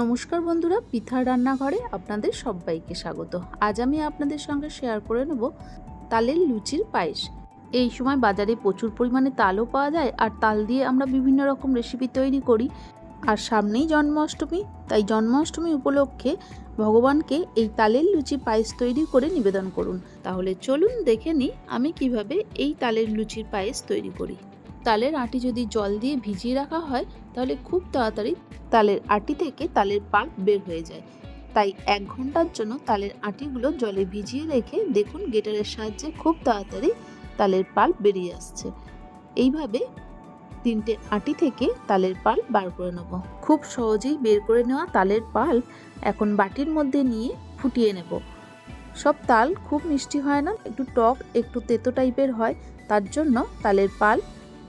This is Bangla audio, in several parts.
নমস্কার বন্ধুরা পিঠার রান্নাঘরে আপনাদের সবাইকে স্বাগত। আজ আমি আপনাদের সঙ্গে শেয়ার করে নেব তালের লুচির পায়েস। এই সময় বাজারে প্রচুর পরিমাণে তালও পাওয়া যায় আর তাল দিয়ে আমরা বিভিন্ন রকম রেসিপি তৈরি করি। আর সামনেই জন্মাষ্টমী, তাই জন্মাষ্টমী উপলক্ষে ভগবানকে এই তালের লুচি পায়েস তৈরি করে নিবেদন করুন। তাহলে চলুন দেখে নিই আমি কীভাবে এই তালের লুচির পায়েস তৈরি করি। তালের আটি যদি জল দিয়ে ভিজিয়ে রাখা হয়, তাহলে খুব তাড়াতাড়ি তালের আটি থেকে তালের পাল্প বের হয়ে যায়। তাই এক ঘণ্টার জন্য তালের আটিগুলো জলে ভিজিয়ে রেখে দেখুন গেটারের সাহায্যে খুব তাড়াতাড়ি তালের পাল্প বেরিয়ে আসছে। এইভাবে তিনটে আটি থেকে তালের পাল্প বার করে নেব। খুব সহজেই বের করে নেওয়া তালের পাল্প এখন বাটির মধ্যে নিয়ে ফুটিয়ে নেব। সব তাল খুব মিষ্টি হয় না, একটু টক, একটু তেতো টাইপের হয়, তার জন্য তালের পাল্প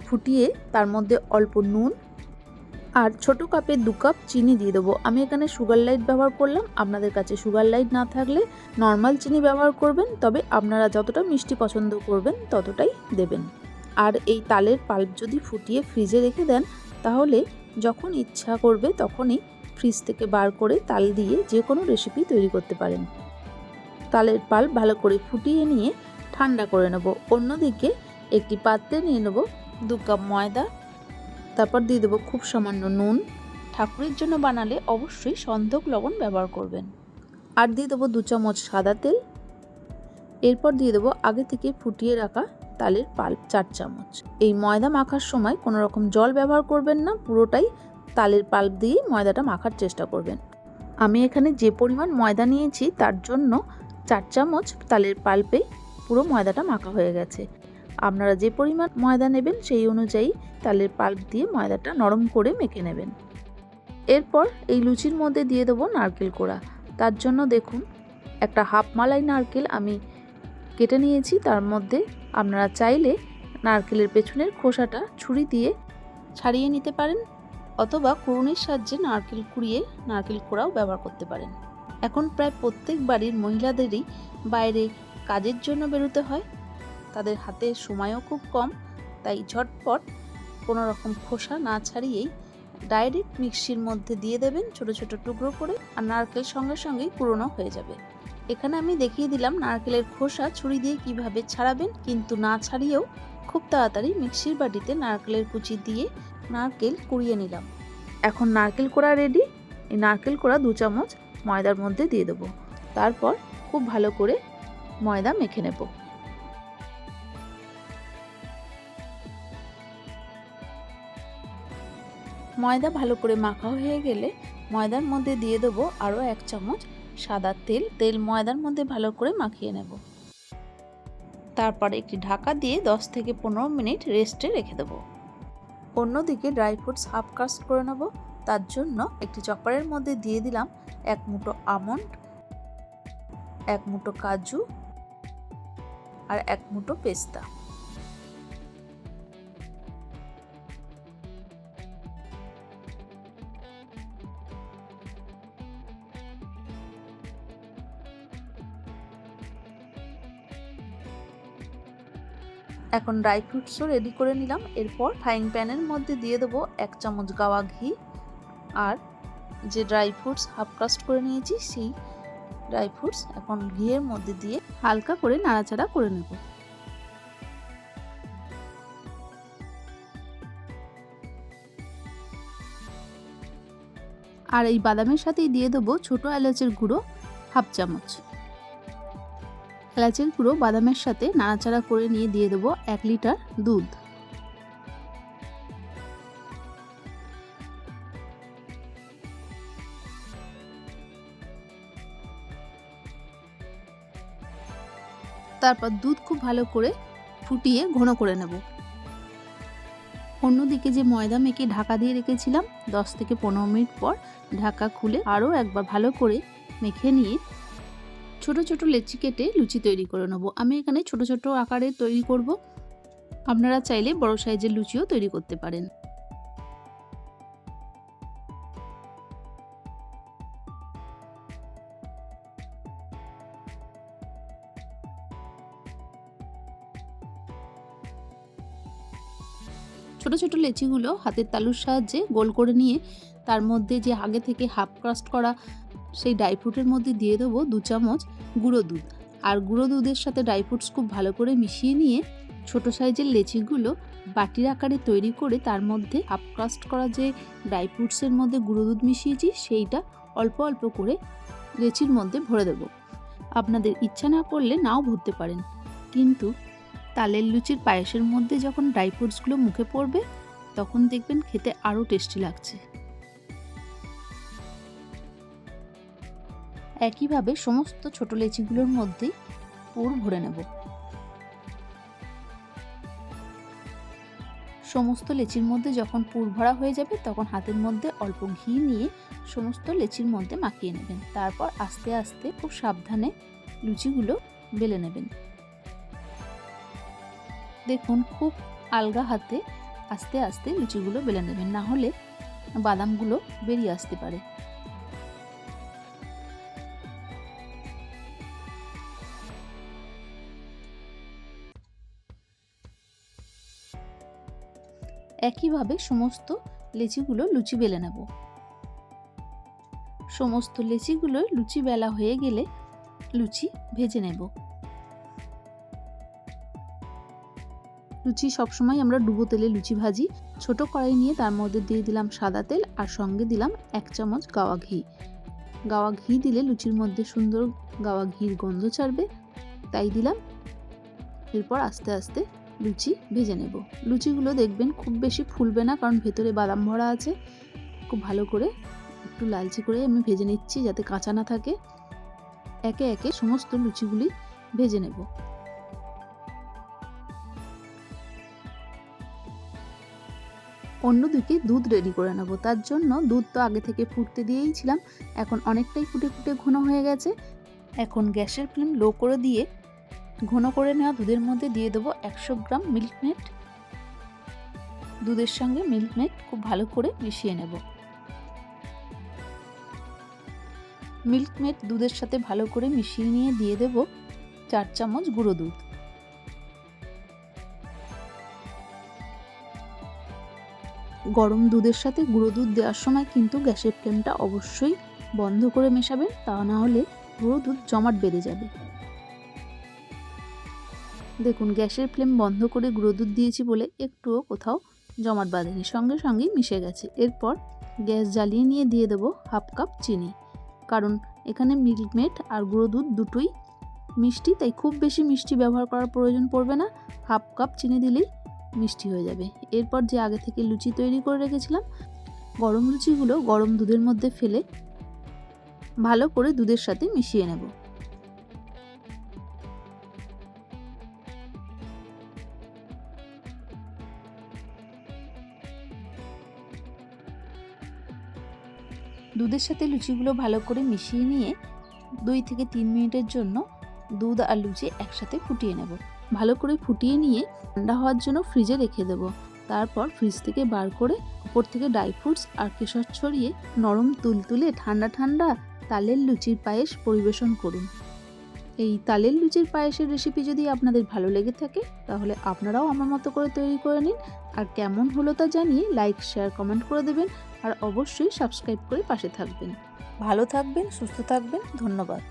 ফুটিয়ে তার মধ্যে অল্প নুন আর ছোট কাপে দু কাপ চিনি দিয়ে দেবো। আমি এখানে সুগার লাইট ব্যবহার করলাম। আপনাদের কাছে সুগার লাইট না থাকলে নর্মাল চিনি ব্যবহার করবেন, তবে আপনারা যতটা মিষ্টি পছন্দ করবেন ততটাই দেবেন। আর এই তালের পাল্প যদি ফুটিয়ে ফ্রিজে রেখে দেন, তাহলে যখন ইচ্ছা করবে তখনই ফ্রিজ থেকে বার করে তাল দিয়ে যে কোনো রেসিপি তৈরি করতে পারেন। তালের পাল্প ভালো করে ফুটিয়ে নিয়ে ঠান্ডা করে নেব। অন্যদিকে একটি পাত্রে নিয়ে নেব দু কাপ ময়দা, তারপর দিয়ে দেবো খুব সামান্য নুন। ঠাকুরের জন্য বানালে অবশ্যই সন্ধক লবণ ব্যবহার করবেন। আর দিয়ে দেবো দু চামচ সাদা তেল। এরপর দিয়ে দেবো আগে থেকে ফুটিয়ে রাখা তালের পাল্প চার চামচ। এই ময়দা মাখার সময় কোনো রকম জল ব্যবহার করবেন না, পুরোটাই তালের পাল্প দিয়েই ময়দাটা মাখার চেষ্টা করবেন। আমি এখানে যে পরিমাণ ময়দা নিয়েছি তার জন্য চার চামচ তালের পাল্পে পুরো ময়দাটা মাখা হয়ে গেছে। আপনারা যে পরিমাণ ময়দা নেবেন সেই অনুযায়ী তালের পাল্প দিয়ে ময়দাটা নরম করে মেখে নেবেন। এরপর এই লুচির মধ্যে দিয়ে দেবো নারকেল কোড়া। তার জন্য দেখুন, একটা হাফ মালাই নারকেল আমি কেটে নিয়েছি। তার মধ্যে আপনারা চাইলে নারকেলের পেছনের খোসাটা ছুরি দিয়ে ছাড়িয়ে নিতে পারেন অথবা কুড়ুনির সাহায্যে নারকেল কুড়িয়ে নারকেল কোড়াও ব্যবহার করতে পারেন। এখন প্রায় প্রত্যেক বাড়ির মহিলাদেরই বাইরে কাজের জন্য বেরোতে হয়। তাদের হাতে সময়ও খুব কম, তাই ঝটপট কোনো রকম খোসা না ছাড়িয়েই ডাইরেক্ট মিক্সির মধ্যে দিয়ে দেবেন ছোট ছোট টুকরো করে আর নারকেল সঙ্গে সঙ্গেই পুরনো হয়ে যাবে। এখানে আমি দেখিয়ে দিলাম নারকেলের খোসা ছুরি দিয়ে কীভাবে ছাড়াবেন, কিন্তু না ছাড়িয়েও খুব তাড়াতাড়ি মিক্সির বাটিতে নারকেলের কুচি দিয়ে নারকেল কুড়িয়ে নিলাম। এখন নারকেল কোড়া রেডি? এই নারকেল কোড়া দু চামচ ময়দার মধ্যে দিয়ে দেবো। তারপর খুব ভালো করে ময়দা মেখে নেব। ময়দা ভালো করে মাখা হয়ে গেলে ময়দার মধ্যে দিয়ে দেবো আরও এক চামচ সাদা তেল। তেল ময়দার মধ্যে ভালো করে মাখিয়ে নেব। তারপরে একটি ঢাকা দিয়ে 10 থেকে পনেরো মিনিট রেস্টে রেখে দেবো। অন্যদিকে ড্রাই ফ্রুটস হাফ কাস্ট করে নেব। তার জন্য একটি চপারের মধ্যে দিয়ে দিলাম এক মুঠো আমন্ড, এক মুঠো কাজু আর এক মুঠো পেস্তা। এখন ড্রাই ফ্রুটসও রেডি করে নিলাম। এরপর ফ্রাইং প্যানের মধ্যে দিয়ে দেবো এক চামচ গাওয়া ঘি। আর যে ড্রাই ফ্রুটস হাফ কাস্ট করে নিয়েছি, সেই ড্রাই ফ্রুটস এখন ঘিয়ের মধ্যে দিয়ে হালকা করে নাড়াচাড়া করে নেব। আর এই বাদামের সাথেই দিয়ে দেবো ছোটো এলাচের গুঁড়ো হাফ চামচ। এলাচের গুঁড়ো বাদামের সাথে নাড়াচাড়া করে নিয়ে দিয়ে দেবো এক লিটার দুধ। তারপর দুধ খুব ভালো করে ফুটিয়ে ঘন করে নেব। অন্যদিকে যে ময়দা মেখে ঢাকা দিয়ে রেখেছিলাম, দশ থেকে পনেরো মিনিট পর ঢাকা খুলে আরও একবার ভালো করে মেখে নিয়ে ছোট ছোট লেচি কেটে লুচি তৈরি করে নেব। আমি এখানে ছোট ছোট আকারে তৈরি করব। আপনারা চাইলে বড় সাইজের লুচিও তৈরি করতে পারেন। ছোট ছোট লেচিগুলো হাতের তালুর সাহায্যে গোল করে নিয়ে তার মধ্যে যে আগে থেকে হাফ ক্রাস্ট করা সেই ড্রাই ফ্রুটের মধ্যে দিয়ে দেবো দু চামচ গুঁড়ো দুধ। আর গুঁড়ো দুধের সাথে ড্রাই ফ্রুটস খুব ভালো করে মিশিয়ে নিয়ে ছোট সাইজের লেচিগুলো বাটির আকারে তৈরি করে তার মধ্যে হাফ ক্রাস্ট করা যে ড্রাই ফ্রুটসের মধ্যে গুঁড়ো দুধ মিশিয়েছি, সেইটা অল্প অল্প করে লেচির মধ্যে ভরে দেবো। আপনাদের ইচ্ছা না করলে নাও ভরতে পারেন। কিন্তু তালের লুচির পায়েসের মধ্যে যখন ড্রাই ফ্রুটসগুলো মুখে পড়বে, তখন দেখবেন খেতে আরও টেস্টি লাগছে। একইভাবে সমস্ত ছোট লেচিগুলোর মধ্যেই পুর ভরে নেব। সমস্ত লেচির মধ্যে যখন পুর ভরা হয়ে যাবে, তখন হাতের মধ্যে অল্প ঘি নিয়ে সমস্ত লেচির মধ্যে মাখিয়ে নেবেন। তারপর আস্তে আস্তে খুব সাবধানে লুচিগুলো বেলে নেবেন। দেখুন, খুব আলগা হাতে আস্তে আস্তে লুচিগুলো বেলে নেবেন। না হলে বাদামগুলো বেরিয়ে আসতে পারে। একইভাবে সমস্ত লেচিগুলো লুচি বেলে নেব। সমস্ত লেচিগুলো লুচি বেলা হয়ে গেলে লুচি ভেজে নেব। লুচি সবসময় আমরা ডুবো তেলে লুচি ভাজি। ছোট কড়াই নিয়ে তার মধ্যে দিয়ে দিলাম সাদা তেল আর সঙ্গে দিলাম এক চামচ গাওয়া ঘি। গাওয়া ঘি দিলে লুচির মধ্যে সুন্দর গাওয়া ঘির গন্ধ ছাড়বে। তাই দিলাম। এরপর আস্তে আস্তে লুচি ভেজে নেব। লুচিগুলো দেখবেন খুব বেশি ফুলবে না, কারণ ভেতরে বাদাম ভরা আছে। খুব ভালো করে একটু লালচে করে আমি ভেজে নিচ্ছি যাতে কাঁচা না থাকে। একে একে সমস্ত লুচিগুলি ভেজে নেব। অন্যদিকে দুধ রেডি করে নেব। তার জন্য দুধ তো আগে থেকে ফুটতে দিয়েই ছিলাম। এখন অনেকটাই ফুটে ফুটে ঘন হয়ে গেছে। এখন গ্যাসের ফ্লেম লো করে দিয়ে ঘন করে নেওয়া দুধের মধ্যে দিয়ে দেবো একশো গ্রাম মিল্ক মেট দুধের সঙ্গে মিল্ক মেট খুব ভালো করে মিশিয়ে নেব। মিল্ক মেট দুধের সাথে ভালো করে মিশিয়ে নিয়ে দিয়ে দেব চার চামচ গুঁড়ো দুধ। গরম দুধের সাথে গুঁড়ো দুধ দেওয়ার সময় কিন্তু গ্যাসের ফ্লেমটা অবশ্যই বন্ধ করে মেশাবেন, তা না হলে গুঁড়ো দুধ জমাট বেড়ে যাবে। দেখুন, গ্যাসের ফ্লেম বন্ধ করে গুঁড়ো দুধ দিয়েছি বলে একটুও কোথাও জমাট বাঁধেনি, সঙ্গে সঙ্গেই মিশে গেছে। এরপর গ্যাস জ্বালিয়ে নিয়ে দিয়ে দেবো হাফ কাপ চিনি। কারণ এখানে মিল্কমেট আর গুঁড়ো দুধ দুটোই মিষ্টি, তাই খুব বেশি মিষ্টি ব্যবহার করার প্রয়োজন পড়বে না। হাফ কাপ চিনি দিলেই মিষ্টি হয়ে যাবে। এরপর যে আগে থেকে লুচি তৈরি করে রেখেছিলাম, গরম লুচিগুলো গরম দুধের মধ্যে ফেলে ভালো করে দুধের সাথে মিশিয়ে নেব। দুধের সাথে লুচিগুলো ভালো করে মিশিয়ে নিয়ে দুই থেকে তিন মিনিটের জন্য দুধ আর লুচি একসাথে ফুটিয়ে নেব। ভালো করে ফুটিয়ে নিয়ে ঠান্ডা হওয়ার জন্য ফ্রিজে রেখে দেবো। তারপর ফ্রিজ থেকে বার করে উপর থেকে ড্রাই ফ্রুটস আর কেশর ছড়িয়ে নরম তুলতুলে ঠান্ডা ঠান্ডা তালের লুচির পায়েস পরিবেশন করুন। এই তালের লুচির পায়েসের রেসিপি যদি আপনাদের ভালো লেগে থাকে, তাহলে আপনারাও আমার মতো করে তৈরি করে নিন। আর কেমন হলো তা জানিয়ে লাইক শেয়ার কমেন্ট করে দেবেন। আর অবশ্যই সাবস্ক্রাইব করে পাশে থাকবেন। ভালো থাকবেন সুস্থ থাকবেন ধন্যবাদ।